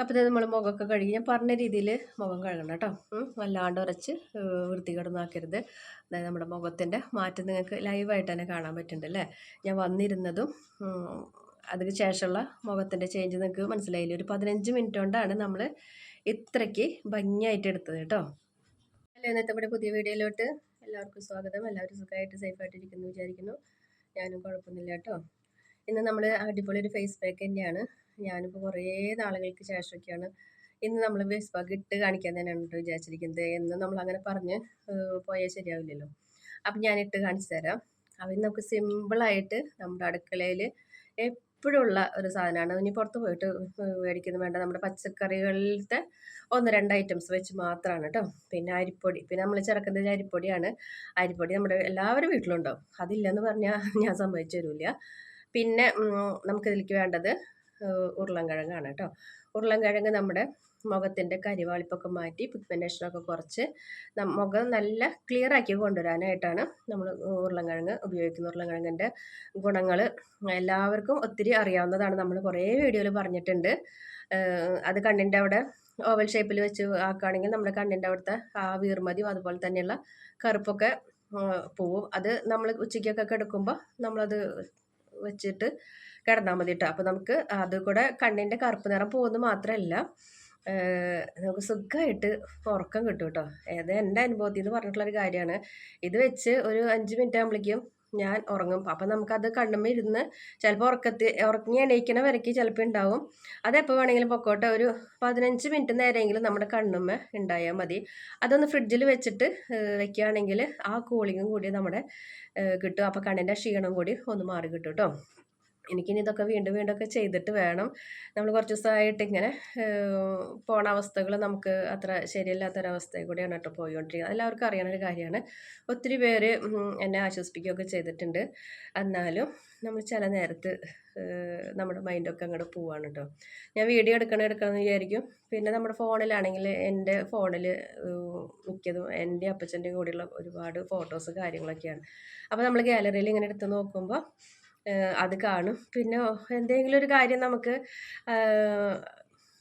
അപ്പോൾ ഇത് നമ്മൾ മുഖമൊക്കെ കഴുകി. ഞാൻ പറഞ്ഞ രീതിയിൽ മുഖം കഴുകണം കേട്ടോ. വല്ലാണ്ട് ഉരച്ച് വൃത്തികേടൊന്നാക്കരുത്. അതായത് നമ്മുടെ മുഖത്തിന്റെ മാറ്റം നിങ്ങൾക്ക് ലൈവായിട്ട് തന്നെ കാണാൻ പറ്റുന്നുണ്ട് അല്ലേ? ഞാൻ വന്നിരുന്നതും അതിന് ശേഷമുള്ള മുഖത്തിന്റെ ചേഞ്ച് നിങ്ങൾക്ക് മനസ്സിലായില്ല? ഒരു പതിനഞ്ച് മിനിറ്റ് കൊണ്ടാണ് നമ്മൾ ഇത്രയ്ക്ക് ഭംഗിയായിട്ട് എടുത്തത് കേട്ടോ. അല്ലേ ഇന്നത്തെ നമ്മുടെ പുതിയ വീഡിയോയിലോട്ട് എല്ലാവർക്കും സ്വാഗതം. എല്ലാവരും സുഖമായിട്ട് സേഫായിട്ടിരിക്കുന്നു വിചാരിക്കുന്നു. ഞാനും കുഴപ്പമൊന്നുമില്ല കേട്ടോ. ഇന്ന് നമ്മൾ അടിപൊളി ഒരു ഫേസ് പാക്ക് തന്നെയാണ്. ഞാനിപ്പോൾ കുറേ നാളുകൾക്ക് ശേഷമൊക്കെയാണ് ഇന്ന് നമ്മൾ ഫേസ് പാക്ക് ഇട്ട് കാണിക്കാൻ തന്നെയാണ് വിചാരിച്ചിരിക്കുന്നത്. എന്ന് നമ്മൾ അങ്ങനെ പറഞ്ഞ് പോയാൽ ശരിയാവില്ലല്ലോ. അപ്പം ഞാൻ ഇട്ട് കാണിച്ചു തരാം. ഇന്ന് നമുക്ക് സിമ്പിളായിട്ട് നമ്മുടെ അടുക്കളയിൽ എപ്പോഴുള്ള ഒരു സാധനമാണ്. ഇനി പുറത്ത് പോയിട്ട് മേടിക്കുന്നു വേണ്ട. നമ്മുടെ പച്ചക്കറികളിലത്തെ ഒന്ന് രണ്ട് ഐറ്റംസ് വെച്ച് മാത്രമാണ് കേട്ടോ പിന്നെ അരിപ്പൊടി. പിന്നെ നമ്മൾ ചേർക്കുന്നത് അരിപ്പൊടിയാണ്. അരിപ്പൊടി നമ്മുടെ എല്ലാവരും വീട്ടിലുണ്ടാവും അതില്ലെന്ന് പറഞ്ഞാൽ ഞാൻ സമ്മതിച്ചു തരില്ല പിന്നെ നമുക്കിതിലേക്ക് വേണ്ടത് ഉരുളൻകിഴങ്ങാണ് കേട്ടോ. ഉരുളൻകിഴങ്ങ് നമ്മുടെ മുഖത്തിന്റെ കരിവാളിപ്പൊക്കെ മാറ്റി പിഗ്മെന്റേഷനൊക്കെ കുറച്ച് മുഖം നല്ല ക്ലിയർ ആക്കി കൊണ്ടുവരാനായിട്ടാണ് നമ്മൾ ഉരുളൻകിഴങ്ങ് ഉപയോഗിക്കുന്നത്. ഉരുളൻകിഴങ്ങിന്റെ ഗുണങ്ങൾ എല്ലാവർക്കും ഒത്തിരി അറിയാവുന്നതാണ്. നമ്മൾ കുറേ വീഡിയോയിൽ പറഞ്ഞിട്ടുണ്ട്. അത് കണ്ണിന്റെ അവിടെ ഓവൽ ഷേപ്പിൽ വെച്ച് ആക്കുകയാണെങ്കിൽ നമ്മുടെ കണ്ണിന്റെ അവിടുത്തെ ആ വീർമതിയും അതുപോലെ തന്നെയുള്ള കറുപ്പൊക്കെ പോവും. അത് നമ്മൾ ഉച്ചയ്ക്കൊക്കെ കിടക്കുമ്പോൾ നമ്മളത് വെച്ചിട്ട് കിടന്നാൽ മതി കേട്ടോ അപ്പോൾ നമുക്ക് അത് കൂടെ കണ്ണിന്റെ കറുപ്പ് നിറം പോകുന്നത് മാത്രമല്ല നമുക്ക് സുഖമായിട്ട് ഉറക്കം കിട്ടും കേട്ടോ അത് എന്റെ അനുഭവത്തിൽ നിന്ന് പറഞ്ഞിട്ടുള്ളൊരു കാര്യമാണ്. ഇത് വെച്ച് ഒരു അഞ്ച് മിനിറ്റ് ആകുമ്പോഴേക്കും ഞാൻ ഉറങ്ങും. അപ്പം നമുക്കത് കണ്ണുമ്പോൾ ഇരുന്ന് ചിലപ്പോൾ ഉറക്കത്തി ഉറങ്ങി എണീക്കണ വരയ്ക്ക് ചിലപ്പോൾ ഉണ്ടാവും അതെപ്പോൾ വേണമെങ്കിലും പൊക്കോട്ടെ. ഒരു പതിനഞ്ച് മിനിറ്റ് നേരമെങ്കിലും നമ്മുടെ കണ്ണുമ്മ ഉണ്ടായാൽ മതി. അതൊന്ന് ഫ്രിഡ്ജിൽ വെച്ചിട്ട് വെക്കുകയാണെങ്കിൽ ആ കൂളിങ്ങും കൂടി നമ്മുടെ കിട്ടും. അപ്പോൾ കണ്ണിന്റെ ക്ഷീണം കൂടി ഒന്ന് മാറി കിട്ടും കേട്ടോ എനിക്കിനി ഇതൊക്കെ വീണ്ടും വീണ്ടും ഒക്കെ ചെയ്തിട്ട് വേണം. നമ്മൾ കുറച്ച് ദിവസമായിട്ട് ഇങ്ങനെ പോണ അവസ്ഥകൾ നമുക്ക് അത്ര ശരിയല്ലാത്തൊരവസ്ഥയിൽ കൂടിയാണ് കേട്ടോ പോയിക്കൊണ്ടിരിക്കുന്നത് എല്ലാവർക്കും അറിയണ ഒരു കാര്യമാണ്. ഒത്തിരി പേര് എന്നെ ആശ്വസിപ്പിക്കുകയൊക്കെ ചെയ്തിട്ടുണ്ട്. എന്നാലും നമ്മൾ ചില നേരത്ത് നമ്മുടെ മൈൻഡൊക്കെ അങ്ങോട്ട് പോവാണ് കേട്ടോ. ഞാൻ വീഡിയോ എടുക്കണം എടുക്കണം എന്ന് വിചാരിക്കും. പിന്നെ നമ്മുടെ ഫോണിലാണെങ്കിൽ എന്റെ ഫോണിൽ മിക്കതും എന്റെ അപ്പച്ചന്റെ കൂടെയുള്ള ഒരുപാട് ഫോട്ടോസ് കാര്യങ്ങളൊക്കെയാണ്. അപ്പോൾ നമ്മൾ ഗാലറിയിൽ ഇങ്ങനെ എടുത്ത് നോക്കുമ്പോൾ അത് കാണും. പിന്നെ എന്തെങ്കിലും ഒരു കാര്യം നമുക്ക്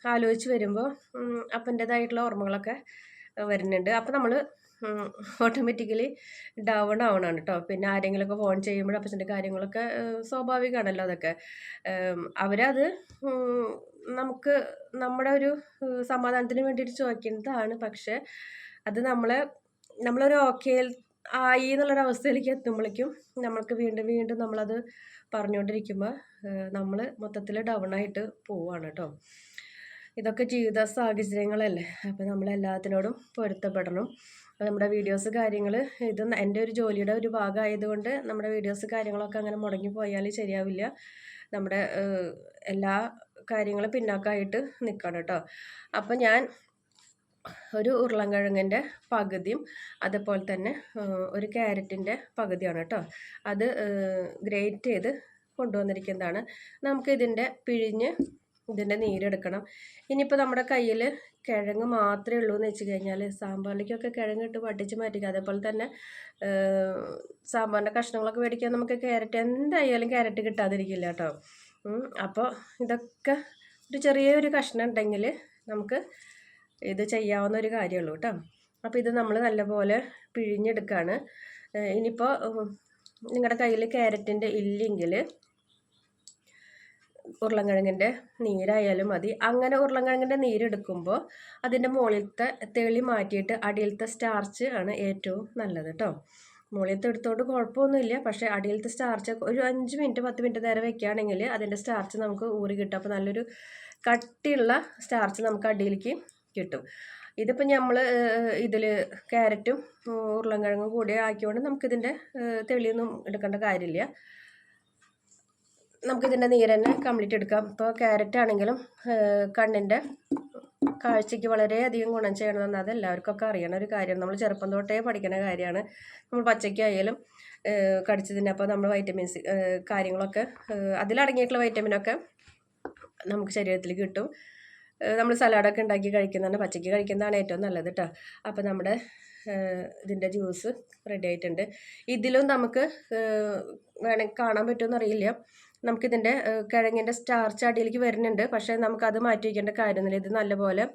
ആലോചിച്ച് വരുമ്പോൾ അപ്പന്റേതായിട്ടുള്ള ഓർമ്മകളൊക്കെ വരുന്നുണ്ട്. അപ്പം നമ്മൾ ഓട്ടോമാറ്റിക്കലി ഡൗൺ ആവണമാണ് കേട്ടോ പിന്നെ ആരെങ്കിലുമൊക്കെ ഫോൺ ചെയ്യുമ്പോൾ അപ്പച്ചന്റെ കാര്യങ്ങളൊക്കെ സ്വാഭാവികമാണല്ലോ അതൊക്കെ. അവരത് നമുക്ക് നമ്മുടെ ഒരു സമാധാനത്തിന് വേണ്ടിയിട്ട് ചോദിക്കുന്നതാണ്. പക്ഷേ അത് നമ്മളെ നമ്മളൊരു ഓക്കെ ആയി എന്നുള്ളൊരു അവസ്ഥയിലേക്ക് എത്തുമ്പോഴേക്കും നമ്മൾക്ക് വീണ്ടും വീണ്ടും നമ്മളത് പറഞ്ഞുകൊണ്ടിരിക്കുമ്പോൾ നമ്മൾ മൊത്തത്തിൽ ഡൗൺ ആയിട്ട് പോവാണ് കേട്ടോ ഇതൊക്കെ ജീവിത സാഹചര്യങ്ങളല്ലേ? അപ്പോൾ നമ്മൾ എല്ലാത്തിനോടും പൊരുത്തപ്പെടണം നമ്മുടെ വീഡിയോസ് കാര്യങ്ങൾ ഇത് എന്റെ ഒരു ജോലിയുടെ ഒരു ഭാഗമായതുകൊണ്ട് നമ്മുടെ വീഡിയോസ് കാര്യങ്ങളൊക്കെ അങ്ങനെ മുടങ്ങി പോയാൽ ശരിയാവില്ല. നമ്മുടെ എല്ലാ കാര്യങ്ങളും പിന്നാക്കമായിട്ട് നിൽക്കണം കേട്ടോ അപ്പം ഞാൻ ഒരു ഉരുളൻകിഴങ്ങിന്റെ പകുതിയും അതുപോലെ തന്നെ ഒരു ക്യാരറ്റിന്റെ പകുതിയാണ് കേട്ടോ. അത് ഗ്രേറ്റ് ചെയ്ത് കൊണ്ടുവന്നിരിക്കുന്നതാണ്. നമുക്ക് ഇതിന്റെ പിഴിഞ്ഞ് ഇതിന്റെ നീരെടുക്കണം. ഇനിയിപ്പോൾ നമ്മുടെ കയ്യിൽ കിഴങ്ങ് മാത്രമേ ഉള്ളൂ എന്ന് വെച്ച് കഴിഞ്ഞാൽ സാമ്പാറിലേക്കൊക്കെ കിഴങ്ങ് ഇട്ട് വട്ടിച്ച് മാറ്റിക്കുക അതേപോലെ തന്നെ സാമ്പാറിന്റെ കഷ്ണങ്ങളൊക്കെ മേടിക്കാൻ നമുക്ക് ക്യാരറ്റ് എന്തായാലും ക്യാരറ്റ് കിട്ടാതിരിക്കില്ല കേട്ടോ. അപ്പോൾ ഇതൊക്കെ ഒരു ചെറിയൊരു കഷ്ണം ഉണ്ടെങ്കിൽ നമുക്ക് ഇത് ചെയ്യാവുന്ന ഒരു കാര്യമുള്ളൂ കേട്ടോ. അപ്പോൾ ഇത് നമ്മൾ നല്ലപോലെ പിഴിഞ്ഞെടുക്കുകയാണ് ഇനിയിപ്പോൾ നിങ്ങളുടെ കയ്യിൽ ക്യാരറ്റിന്റെ ഇല്ലെങ്കിൽ ഉരുളൻകിഴങ്ങിന്റെ നീരായാലും മതി. അങ്ങനെ ഉരുളൻകിഴങ്ങിന്റെ നീരെടുക്കുമ്പോൾ അതിന്റെ മുകളിലത്തെ തെളി മാറ്റിയിട്ട് അടിയിലത്തെ സ്റ്റാർച്ച് ആണ് ഏറ്റവും നല്ലത് കേട്ടോ. മുകളിലത്തെ എടുത്തോണ്ട് കുഴപ്പമൊന്നുമില്ല. പക്ഷേ അടിയിലത്തെ സ്റ്റാർച്ച് ഒരു അഞ്ച് മിനിറ്റ് പത്ത് മിനിറ്റ് നേരം വെക്കുകയാണെങ്കിൽ അതിന്റെ സ്റ്റാർച്ച് നമുക്ക് ഊറി കിട്ടും. അപ്പോൾ നല്ലൊരു കട്ടിയുള്ള സ്റ്റാർച്ച് നമുക്ക് അടിയിലേക്ക് കിട്ടും. ഇതിപ്പോൾ നമ്മൾ ഇതിൽ ക്യാരറ്റും ഉരുളൻകിഴങ്ങും കൂടി ആക്കിയോണ്ട് നമുക്കിതിന്റെ തെളിയൊന്നും എടുക്കേണ്ട കാര്യമില്ല. നമുക്കിതിന്റെ നീര് തന്നെ കംപ്ലീറ്റ് എടുക്കാം. ഇപ്പോൾ ക്യാരറ്റ് ആണെങ്കിലും കണ്ണിന്റെ കാഴ്ചയ്ക്ക് വളരെയധികം ഗുണം ചെയ്യണമെന്ന് അത് എല്ലാവർക്കൊക്കെ അറിയണ ഒരു കാര്യമാണ് നമ്മൾ ചെറുപ്പം തൊട്ടേ പഠിക്കുന്ന കാര്യമാണ്. നമ്മൾ പച്ചയ്ക്കായാലും ഏഹ്, അപ്പോൾ നമ്മൾ വൈറ്റമിൻസ് കാര്യങ്ങളൊക്കെ അതിലടങ്ങിയിട്ടുള്ള വൈറ്റമിനൊക്കെ നമുക്ക് ശരീരത്തിൽ കിട്ടും. നമ്മൾ സലാഡൊക്കെ ഉണ്ടാക്കി കഴിക്കുന്നതാണ് പച്ചയ്ക്ക് കഴിക്കുന്നതാണ് ഏറ്റവും നല്ലത് കേട്ടോ അപ്പോൾ നമ്മുടെ ഇതിന്റെ ജ്യൂസ് റെഡി ആയിട്ടുണ്ട്. ഇതിലും നമുക്ക് വേണമെങ്കിൽ കാണാൻ പറ്റുമെന്ന് അറിയില്ല. നമുക്കിതിന്റെ കിഴങ്ങിന്റെ സ്റ്റാർച്ച് അടിയിലേക്ക് വരുന്നുണ്ട്. പക്ഷേ നമുക്കത് മാറ്റി വയ്ക്കേണ്ട കാര്യമൊന്നുമില്ല. ഇത് നല്ലപോലെ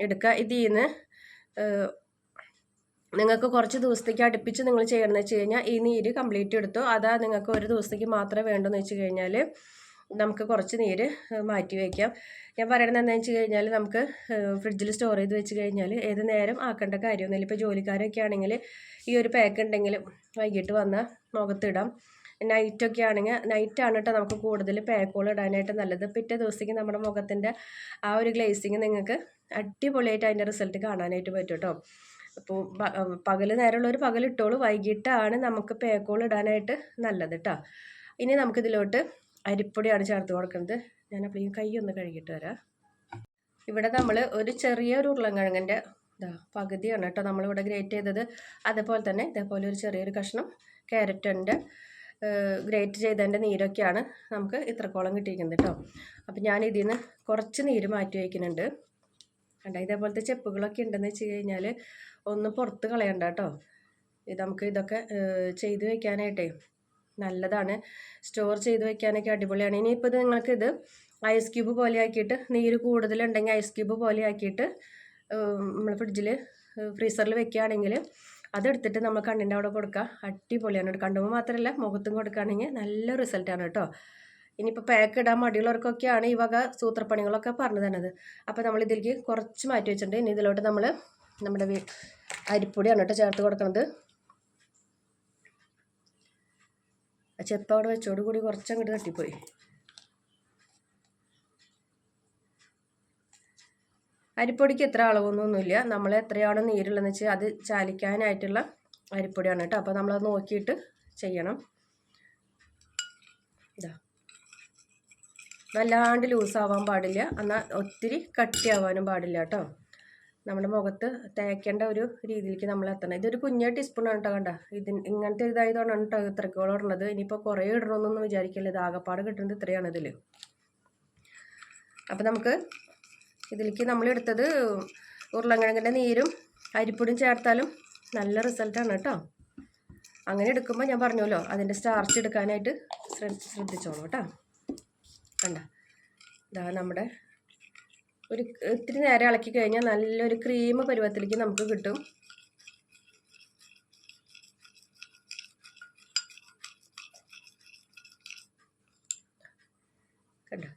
എടുക്കുക. ഇതിൽ നിന്ന് നിങ്ങൾക്ക് കുറച്ച് ദിവസത്തേക്ക് അടുപ്പിച്ച് നിങ്ങൾ ചെയ്യണമെന്ന് വെച്ച് കഴിഞ്ഞാൽ ഈ നീര് കംപ്ലീറ്റ് എടുത്തു? അതാ നിങ്ങൾക്ക് ഒരു ദിവസത്തേക്ക് മാത്രമേ വേണ്ടെന്ന് വെച്ച് കഴിഞ്ഞാൽ നമുക്ക് കുറച്ച് നീര് മാറ്റി വയ്ക്കാം ഞാൻ പറയണത് എന്താണെന്ന് വെച്ച് കഴിഞ്ഞാൽ നമുക്ക് ഫ്രിഡ്ജിൽ സ്റ്റോർ ചെയ്ത് വെച്ച് കഴിഞ്ഞാൽ ഏത് നേരം ആക്കേണ്ട കാര്യമൊന്നുമില്ല ഇപ്പോൾ ജോലിക്കാരൊക്കെ ആണെങ്കിൽ ഈ ഒരു പാക്ക് ഉണ്ടെങ്കിൽ വൈകിട്ട് വന്ന് മുഖത്തിടാം നൈറ്റൊക്കെ ആണെങ്കിൽ നൈറ്റാണ് കേട്ടോ നമുക്ക് കൂടുതൽ പാക്കുകൾ ഇടാനായിട്ട് നല്ലത്. പിറ്റേ ദിവസത്തേക്ക് നമ്മുടെ മുഖത്തിന്റെ ആ ഒരു ഗ്ലേസിങ് നിങ്ങൾക്ക് അടിപൊളിയായിട്ട് അതിന്റെ റിസൾട്ട് കാണാനായിട്ട് പറ്റും കേട്ടോ അപ്പോൾ പകൽ നേരമുള്ളവർ പകലിട്ടോളൂ വൈകിട്ടാണ് നമുക്ക് പേക്കോൾ ഇടാനായിട്ട് നല്ലത് കേട്ടോ ഇനി നമുക്കിതിലോട്ട് അരിപ്പൊടിയാണ് ചേർത്ത് കൊടുക്കുന്നത്. ഞാൻ അപ്പോൾ ഈ കൈ ഒന്ന് കഴുകിയിട്ട് വരാം. ഇവിടെ നമ്മൾ ഒരു ചെറിയൊരു ഉരുളൻകിഴങ്ങിന്റെ ഇതാ പകുതിയാണ് കേട്ടോ നമ്മളിവിടെ ഗ്രേറ്റ് ചെയ്തത്. അതേപോലെ തന്നെ ഇതേപോലെ ഒരു ചെറിയൊരു കഷ്ണം ക്യാരറ്റിന്റെ ഗ്രേറ്റ് ചെയ്തതിന്റെ നീരൊക്കെയാണ് നമുക്ക് ഇത്രക്കോളം കിട്ടിയിരിക്കുന്നത് കേട്ടോ. അപ്പം ഞാൻ ഇതിൽ നിന്ന് കുറച്ച് നീര് മാറ്റി വയ്ക്കുന്നുണ്ട്. കണ്ട ഇതേപോലത്തെ ചെപ്പുകളൊക്കെ ഉണ്ടെന്ന് വെച്ച് കഴിഞ്ഞാൽ ഒന്ന് പുറത്ത് കളയണ്ട കേട്ടോ. ഇത് നമുക്ക് ഇതൊക്കെ ചെയ്ത് വെക്കാനായിട്ടേ നല്ലതാണ്. സ്റ്റോർ ചെയ്ത് വെക്കാനൊക്കെ അടിപൊളിയാണ്. ഇനിയിപ്പോൾ ഇത് നിങ്ങൾക്ക് ഇത് ഐസ് ക്യൂബ് പോലെ ആക്കിയിട്ട് നീര് കൂടുതലുണ്ടെങ്കിൽ ഐസ് ക്യൂബ് പോലെ ആക്കിയിട്ട് നമ്മൾ ഫ്രിഡ്ജിൽ ഫ്രീസറിൽ വെക്കുകയാണെങ്കിൽ അതെടുത്തിട്ട് നമ്മൾ കണ്ണിന്റെ അവിടെ കൊടുക്കുക അടിപൊളിയാണ്. കണ്ടുമ്പോൾ മാത്രമല്ല മുഖത്തും കൊടുക്കുകയാണെങ്കിൽ നല്ല റിസൾട്ടാണ് കേട്ടോ. ഇനിയിപ്പോൾ പാക്ക് ഇടാൻ മടിയുള്ളവർക്കൊക്കെയാണ് ഈ വക സൂത്രപ്പണികളൊക്കെ പറഞ്ഞു തന്നത്. അപ്പോൾ നമ്മൾ ഇതിലേക്ക് കുറച്ച് മാറ്റി വെച്ചിട്ടുണ്ട്. ഇനി ഇതിലോട്ട് നമ്മൾ നമ്മുടെ അരിപ്പൊടിയാണ് കേട്ടോ ചേർത്ത് കൊടുക്കുന്നത്. ചെപ്പ അവിടെ വെച്ചോട് കൂടി കുറച്ചങ്ങോട്ട് തട്ടിപ്പോയി. അരിപ്പൊടിക്ക് എത്ര അളവൊന്നുമില്ല. നമ്മൾ എത്രയാണോ നീരുള്ളതെന്ന് വെച്ചാൽ അത് ചാലിക്കാനായിട്ടുള്ള അരിപ്പൊടിയാണ് കേട്ടോ. അപ്പോൾ നമ്മളത് നോക്കിയിട്ട് ചെയ്യണം. ഇതാ. വല്ലാണ്ട് ലൂസാവാൻ പാടില്ല. എന്നാൽ ഒത്തിരി കട്ടിയാവാനും പാടില്ല കേട്ടോ. നമ്മുടെ മുഖത്ത് തേക്കേണ്ട ഒരു രീതിയിലേക്ക് നമ്മൾ എത്തണം. ഇതൊരു കുഞ്ഞ ടീസ്പൂണാണ് കേട്ടോ കണ്ട? ഇതിന് ഇങ്ങനത്തെ ഇതായതുകൊണ്ടാണ് കേട്ടോ ഇത്രക്കോളം ഇടണത് ഇനിയിപ്പോൾ കുറേ ഇടണമെന്നൊന്നും വിചാരിക്കില്ല? ഇത് ആകപ്പാട് കിട്ടുന്നത് ഇത്രയാണ് ഇതിൽ അപ്പോൾ നമുക്ക് ഇതിലേക്ക് നമ്മൾ എടുത്തത് ഉരുളൻകിഴങ്ങിന്റെ നീരും അരിപ്പൊടിയും ചേർത്താലും നല്ല റിസൾട്ടാണ് കേട്ടോ അങ്ങനെ എടുക്കുമ്പോൾ ഞാൻ പറഞ്ഞല്ലോ അതിന്റെ സ്റ്റാർച്ച് എടുക്കാനായിട്ട് ശ്രദ്ധിച്ചോളൂ കേട്ടോ കണ്ട? ഇതാ നമ്മുടെ ഒരു ഇത്തിരി നേരം ഇളക്കി കഴിഞ്ഞാൽ നല്ലൊരു ക്രീം പരുവത്തിലേക്ക് നമുക്ക് കിട്ടും. കണ്ടോ?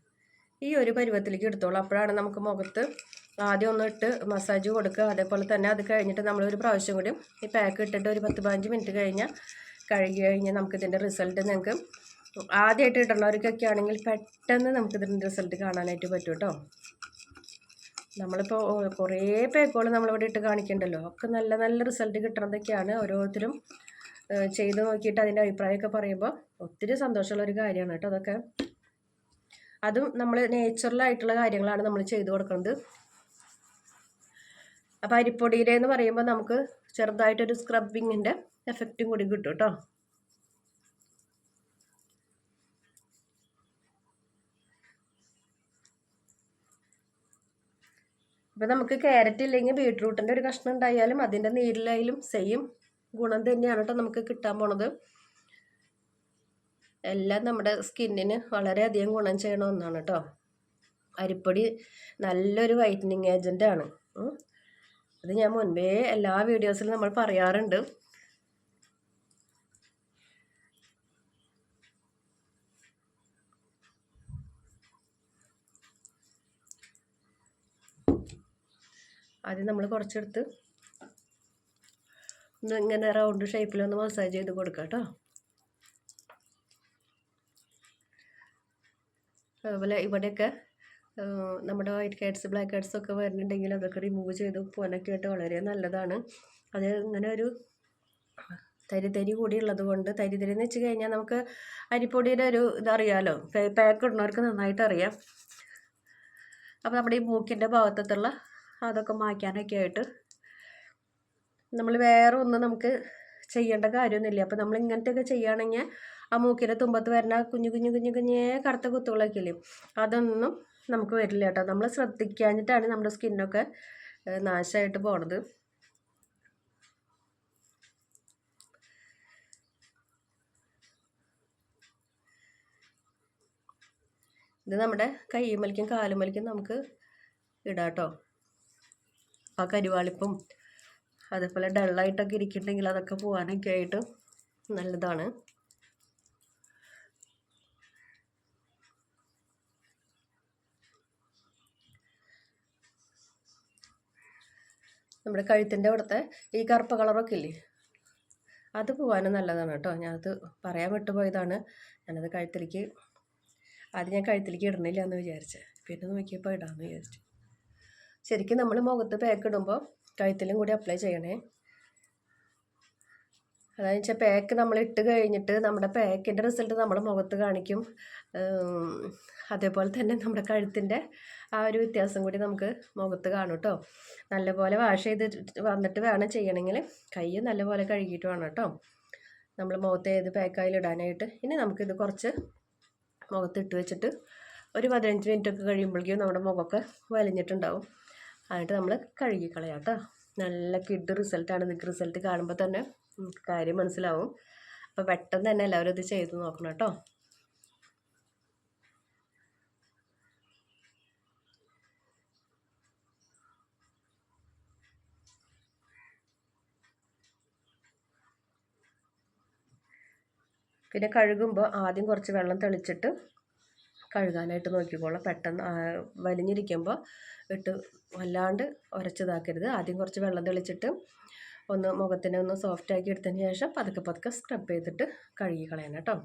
ഈ ഒരു പരുവത്തിലേക്ക് എടുത്തോളൂ. അപ്പോഴാണ് നമുക്ക് മുഖത്ത് ആദ്യം ഒന്ന് ഇട്ട് മസാജ് കൊടുക്കുക. അതേപോലെ തന്നെ അത് കഴിഞ്ഞിട്ട് നമ്മൾ ഒരു പ്രാവശ്യം കൂടി ഈ പാക്ക് ഇട്ടിട്ട് ഒരു പത്ത് പതിനഞ്ച് മിനിറ്റ് കഴിഞ്ഞാൽ കഴുകി കഴിഞ്ഞാൽ നമുക്കിതിന്റെ റിസൾട്ട് നിങ്ങൾക്ക് ആദ്യമായിട്ട് ഇടണവർക്കൊക്കെ ആണെങ്കിൽ പെട്ടെന്ന് നമുക്കിതിന്റെ റിസൾട്ട് കാണാനായിട്ട് പറ്റും കേട്ടോ. നമ്മളിപ്പോൾ കുറേ പേക്കോൾ നമ്മളിവിടെ ഇട്ട് കാണിക്കണ്ടല്ലോ. ഒക്കെ നല്ല നല്ല റിസൾട്ട് കിട്ടുന്നതൊക്കെയാണ് ഓരോരുത്തരും ചെയ്ത് നോക്കിയിട്ട് അതിന്റെ അഭിപ്രായമൊക്കെ പറയുമ്പോൾ ഒത്തിരി സന്തോഷമുള്ള ഒരു കാര്യമാണ് കേട്ടോ അതൊക്കെ. അതും നമ്മൾ നേച്ചുറലായിട്ടുള്ള കാര്യങ്ങളാണ് നമ്മൾ ചെയ്തു കൊടുക്കുന്നത് അപ്പോൾ അരിപ്പൊടിയിലെന്ന് പറയുമ്പോൾ നമുക്ക് ചെറുതായിട്ടൊരു സ്ക്രബിങ്ങിന്റെ എഫക്റ്റും കൂടി കിട്ടും കേട്ടോ. ഇപ്പം നമുക്ക് ക്യാരറ്റ് ഇല്ലെങ്കിൽ ബീട്രൂട്ടിന്റെ ഒരു കഷ്ണം ഉണ്ടായാലും അതിന്റെ നീരിലായാലും സെയിം ഗുണം തന്നെയാണ് കേട്ടോ നമുക്ക് കിട്ടാൻ പോണത്. എല്ലാം നമ്മുടെ സ്കിന്നിന് വളരെയധികം ഗുണം ചെയ്യണ ഒന്നാണ് കേട്ടോ അരിപ്പൊടി നല്ലൊരു വൈറ്റനിങ് ഏജന്റാണ് അത് ഞാൻ മുൻപേ എല്ലാ വീഡിയോസിലും നമ്മൾ പറയാറുണ്ട്. ആദ്യം നമ്മൾ കുറച്ചെടുത്ത് ഒന്ന് ഇങ്ങനെ റൗണ്ട് ഷേപ്പിലൊന്ന് മസാജ് ചെയ്ത് കൊടുക്കാം കേട്ടോ. അതുപോലെ ഇവിടെയൊക്കെ നമ്മുടെ വൈറ്റ് കാറ്റ്സ് ബ്ലാക്ക് കാറ്റ്സ് ഒക്കെ വരുന്നുണ്ടെങ്കിൽ അതൊക്കെ റിമൂവ് ചെയ്ത് പോകാനൊക്കെ ആയിട്ട് വളരെ നല്ലതാണ്. അത് ഇങ്ങനെ ഒരു തരി തരി കൂടി ഉള്ളത് കൊണ്ട് തരി തരി എന്ന് വെച്ച് കഴിഞ്ഞാൽ നമുക്ക് അരിപ്പൊടിയുടെ ഒരു ഇതറിയാമല്ലോ പാക്ക് ഇടുന്നവർക്ക് നന്നായിട്ട് അറിയാം. അപ്പോൾ നമ്മുടെ ഈ മൂക്കിന്റെ ഭാഗത്തുള്ള അതൊക്കെ മായ്ക്കാനൊക്കെ ആയിട്ട്. നമ്മൾ വേറെ ഒന്നും നമുക്ക് ചെയ്യേണ്ട കാര്യമൊന്നുമില്ല. അപ്പോൾ നമ്മൾ ഇങ്ങനത്തെയൊക്കെ ചെയ്യുകയാണെങ്കിൽ ആ മൂക്കിന്റെ തുമ്പത്ത് വരുന്ന കുഞ്ഞു കുഞ്ഞു കുഞ്ഞു കുഞ്ഞേ കറുത്ത കുത്തുകളൊക്കെ ഇല്ലേ അതൊന്നും നമുക്ക് വരില്ല കേട്ടോ. നമ്മൾ ശ്രദ്ധിക്കാഞ്ഞിട്ടാണ് നമ്മുടെ സ്കിന്നൊക്കെ നാശമായിട്ട് പോണത്. ഇത് നമ്മുടെ കൈമലിക്കും കാലുമലിക്കും നമുക്ക് ഇടാം കേട്ടോ. ആ കരിവാളിപ്പും അതേപോലെ ഡള്ളായിട്ടൊക്കെ ഇരിക്കുന്നുണ്ടെങ്കിൽ അതൊക്കെ പോകാനൊക്കെ ആയിട്ട് നല്ലതാണ്. നമ്മുടെ കഴുത്തിന്റെ അവിടുത്തെ ഈ കറുപ്പ് കളറൊക്കെ ഇല്ലേ? അത് പോകാനും നല്ലതാണ് കേട്ടോ. ഞാനത് പറയാൻ വിട്ടുപോയതാണ്. ഞാനത് കഴുത്തിലേക്ക് ആദ്യം ഞാൻ കഴുത്തിലേക്ക് ഇടണില്ല എന്ന് വിചാരിച്ചത് പിന്നെ നോക്കിയപ്പോൾ ഇടാമെന്ന് വിചാരിച്ചു. ശരിക്കും നമ്മൾ മുഖത്ത് പാക്ക് ഇടുമ്പോൾ കഴുത്തിലും കൂടി അപ്ലൈ ചെയ്യണേ. അതായത് വെച്ചാൽ പാക്ക് നമ്മൾ ഇട്ട് കഴിഞ്ഞിട്ട് നമ്മുടെ പാക്കിന്റെ റിസൾട്ട് നമ്മുടെ മുഖത്ത് കാണിക്കും. അതേപോലെ തന്നെ നമ്മുടെ കഴുത്തിന്റെ ആ ഒരു വ്യത്യാസം കൂടി നമുക്ക് മുഖത്ത് കാണും കേട്ടോ നല്ലപോലെ വാഷ് ചെയ്ത് വന്നിട്ട് വേണം ചെയ്യണമെങ്കിൽ കൈ നല്ലപോലെ കഴുകിയിട്ട് വേണം കേട്ടോ നമ്മൾ മുഖത്ത് ഏത് പാക്കായാലും ഇടാനായിട്ട്. ഇനി നമുക്കിത് കുറച്ച് മുഖത്ത് ഇട്ട് വെച്ചിട്ട് ഒരു പതിനഞ്ച് മിനിറ്റ് ഒക്കെ കഴിയുമ്പോഴേക്കും നമ്മുടെ മുഖമൊക്കെ വലിഞ്ഞിട്ടുണ്ടാവും. എന്നിട്ട് നമ്മൾ കഴുകി കളയാം കേട്ടോ നല്ല കിഡ് റിസൾട്ടാണ് നിങ്ങൾക്ക് റിസൾട്ട് കാണുമ്പോൾ തന്നെ കാര്യം മനസ്സിലാവും. അപ്പോൾ പെട്ടെന്ന് തന്നെ എല്ലാവരും ഇത് ചെയ്ത് നോക്കണം കേട്ടോ പിന്നെ കഴുകുമ്പോൾ ആദ്യം കുറച്ച് വെള്ളം തെളിച്ചിട്ട് കഴുകാനായിട്ട് നോക്കിക്കോളാം. പെട്ടെന്ന് വലിഞ്ഞിരിക്കുമ്പോൾ ഇട്ട് വല്ലാണ്ട് ഉരച്ചതാക്കരുത് ആദ്യം കുറച്ച് വെള്ളം തെളിച്ചിട്ട് ഒന്ന് മുഖത്തിനെ ഒന്ന് സോഫ്റ്റ് ആക്കി എടുത്തതിന് ശേഷം പതുക്കെ പതുക്കെ സ്ക്രബ് ചെയ്തിട്ട് കഴുകി കളയണം കേട്ടോ.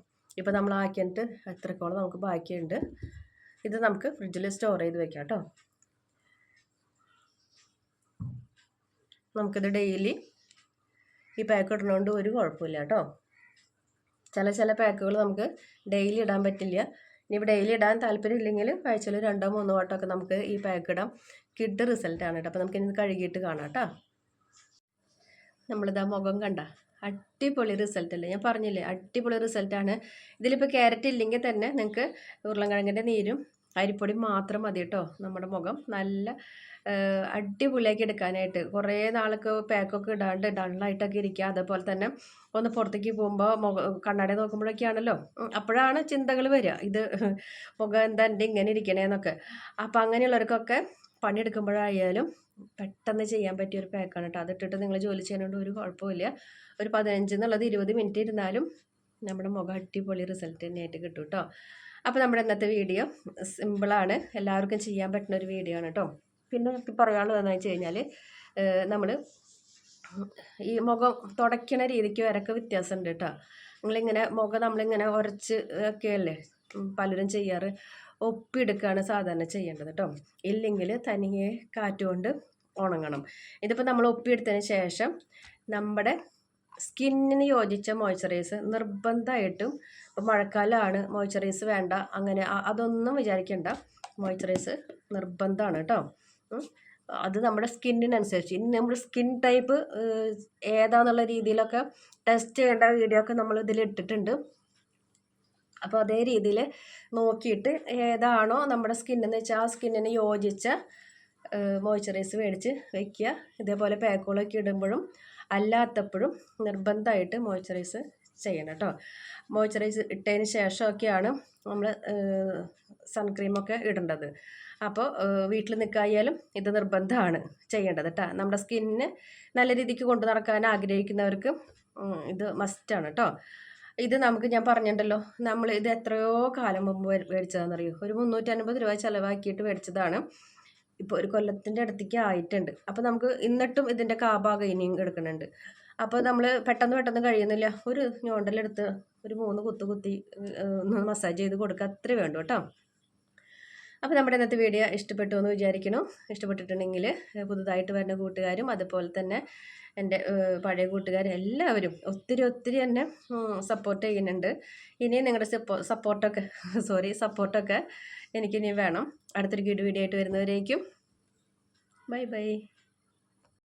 ഇപ്പോൾ നമ്മൾ ആക്കിയിട്ട് എത്രക്കോളം നമുക്ക് ബാക്കിയുണ്ട് ഇത് നമുക്ക് ഫ്രിഡ്ജിൽ സ്റ്റോർ ചെയ്ത് വെക്കാം കേട്ടോ. നമുക്കിത് ഡെയിലി ഈ പാക്ക് ഇടുന്നതുകൊണ്ട് ഒരു കുഴപ്പമില്ല കേട്ടോ. ചില ചില പാക്കുകൾ നമുക്ക് ഡെയിലി ഇടാൻ പറ്റില്ല. ഇനി ഡെയിലി ഇടാൻ താല്പര്യമില്ലെങ്കിൽ ആഴ്ചയിൽ രണ്ടോ മൂന്നോ വട്ടമൊക്കെ നമുക്ക് ഈ പാക്ക് ഇടാം. കിഡ് റിസൾട്ടാണ് കേട്ടോ. അപ്പോൾ നമുക്കിനി കഴുകിയിട്ട് കാണാം കേട്ടോ. നമ്മളിതാ മുഖം കണ്ട. അടിപൊളി റിസൾട്ട് അല്ലേ? ഞാൻ പറഞ്ഞില്ലേ അടിപൊളി റിസൾട്ടാണ് ഇതിലിപ്പോൾ ക്യാരറ്റ് ഇല്ലെങ്കിൽ തന്നെ നിങ്ങൾക്ക് ഉരുളൻകിഴങ്ങിന്റെ നീരും അരിപ്പൊടി മാത്രം മതി കേട്ടോ. നമ്മുടെ മുഖം നല്ല അടിപൊളിയാക്കി എടുക്കാനായിട്ട്. കുറേ നാൾക്ക് പാക്കൊക്കെ ഇടാണ്ട് ഡള്ളായിട്ടൊക്കെ ഇരിക്കുക അതേപോലെ തന്നെ ഒന്ന് പുറത്തേക്ക് പോകുമ്പോൾ മുഖ കണ്ണാടി നോക്കുമ്പോഴൊക്കെയാണല്ലോ. അപ്പോഴാണ് ചിന്തകൾ വരിക. ഇത് മുഖം എന്താ എന്റെ ഇങ്ങനെ ഇരിക്കണേന്നൊക്കെ. അപ്പോൾ അങ്ങനെയുള്ളവർക്കൊക്കെ പണിയെടുക്കുമ്പോഴായാലും പെട്ടെന്ന് ചെയ്യാൻ പറ്റിയ ഒരു പാക്കാണ് കേട്ടോ. അതിട്ടിട്ട് നിങ്ങൾ ജോലി ചെയ്യുന്നതുകൊണ്ട് ഒരു കുഴപ്പമില്ല ഒരു പതിനഞ്ച് എന്നുള്ളത് ഇരുപത് മിനിറ്റ് ഇരുന്നാലും നമ്മുടെ മുഖം അടിപൊളി റിസൾട്ട് തന്നെയായിട്ട് കിട്ടും കേട്ടോ. അപ്പോൾ നമ്മുടെ ഇന്നത്തെ വീഡിയോ സിമ്പിളാണ് എല്ലാവർക്കും ചെയ്യാൻ പറ്റുന്ന ഒരു വീഡിയോ ആണ് കേട്ടോ. പിന്നെ എനിക്ക് പറയാനുള്ളത് എന്താണെന്ന് വെച്ച് കഴിഞ്ഞാൽ നമ്മൾ ഈ മുഖം തുടയ്ക്കണ രീതിക്ക് വരൊക്കെ വ്യത്യാസമുണ്ട് കേട്ടോ. നിങ്ങളിങ്ങനെ മുഖം നമ്മളിങ്ങനെ ഉരച്ച് ഒക്കെയല്ലേ പലരും ചെയ്യാറ് ഒപ്പിയെടുക്കുകയാണ് സാധാരണ ചെയ്യേണ്ടത് കേട്ടോ. ഇല്ലെങ്കിൽ തനിയെ കാറ്റുകൊണ്ട് ഉണങ്ങണം. ഇതിപ്പോൾ നമ്മൾ ഒപ്പിയെടുത്തതിന് ശേഷം നമ്മുടെ സ്കിന്നിന് യോജിച്ച മോയ്സ്ചറൈസ് നിർബന്ധമായിട്ടും ഇപ്പോൾ മഴക്കാലമാണ് മോയ്സ്ചറൈസ് വേണ്ട അങ്ങനെ അതൊന്നും വിചാരിക്കേണ്ട. മോയ്സ്ചറൈസ് നിർബന്ധമാണ് കേട്ടോ. അത് നമ്മുടെ സ്കിന്നിനനുസരിച്ച്. ഇനി നമ്മുടെ സ്കിൻ ടൈപ്പ് ഏതാന്നുള്ള രീതിയിലൊക്കെ ടെസ്റ്റ് ചെയ്യേണ്ട വീഡിയോ ഒക്കെ നമ്മൾ ഇതിൽ ഇട്ടിട്ടുണ്ട്. അപ്പോൾ അതേ രീതിയിൽ നോക്കിയിട്ട് ഏതാണോ നമ്മുടെ സ്കിന്നെന്ന് വെച്ചാൽ ആ സ്കിന്നിന് യോജിച്ച മോയ്സ്ചറൈസ് മേടിച്ച് വയ്ക്കുക ഇതേപോലെ പാക്കുകളൊക്കെ ഇടുമ്പോഴും അല്ലാത്തപ്പോഴും നിർബന്ധമായിട്ട് മോയ്സ്ചറൈസ് ചെയ്യണം കേട്ടോ മോയ്സ്ചറൈസ് ഇട്ടതിന് ശേഷമൊക്കെയാണ് നമ്മൾ സൺക്രീമൊക്കെ ഇടേണ്ടത്. അപ്പോൾ വീട്ടിൽ നിൽക്കായാലും ഇത് നിർബന്ധമാണ് ചെയ്യേണ്ടത് കേട്ടോ നമ്മുടെ സ്കിന്നിന് നല്ല രീതിക്ക് കൊണ്ടു നടക്കാൻ ആഗ്രഹിക്കുന്നവർക്ക് ഇത് മസ്റ്റാണ് കേട്ടോ ഇത് നമുക്ക് ഞാൻ പറഞ്ഞിട്ടുണ്ടല്ലോ നമ്മൾ ഇത് എത്രയോ കാലം മുമ്പ് മേടിച്ചതാണെന്നറിയോ ഒരു മുന്നൂറ്റൻപത് രൂപ ചിലവാക്കിയിട്ട് മേടിച്ചതാണ് ഇപ്പോൾ ഒരു കൊല്ലത്തിന്റെ അടുത്തേക്ക് ആയിട്ടുണ്ട്. അപ്പോൾ നമുക്ക് ഇന്നിട്ടും ഇതിന്റെ കാഭാഗം ഇനിയും എടുക്കുന്നുണ്ട്. അപ്പോൾ നമ്മൾ പെട്ടെന്ന് പെട്ടെന്ന് കഴിയുന്നില്ല ഒരു ഞോണ്ടലെടുത്ത് ഒരു മൂന്ന് കുത്തു കുത്തി ഒന്ന് മസാജ് ചെയ്ത് കൊടുക്കുക അത്രേ വേണ്ടു കേട്ടോ അപ്പോൾ നമ്മുടെ ഇന്നത്തെ വീഡിയോ ഇഷ്ടപ്പെട്ടു എന്ന് വിചാരിക്കുന്നു. ഇഷ്ടപ്പെട്ടിട്ടുണ്ടെങ്കിൽ പുതുതായിട്ട് വരുന്ന കൂട്ടുകാരും അതുപോലെ തന്നെ എന്റെ പഴയ കൂട്ടുകാരും എല്ലാവരും ഒത്തിരി ഒത്തിരി എന്നെ സപ്പോർട്ട് ചെയ്യുന്നുണ്ട്. ഇനി നിങ്ങളുടെ സപ്പോ സപ്പോർട്ടൊക്കെ സോറി സപ്പോർട്ടൊക്കെ എനിക്കിനി വേണം. അടുത്തൊരു വീഡിയോ ആയിട്ട് വരുന്നവരേക്കും. Bye bye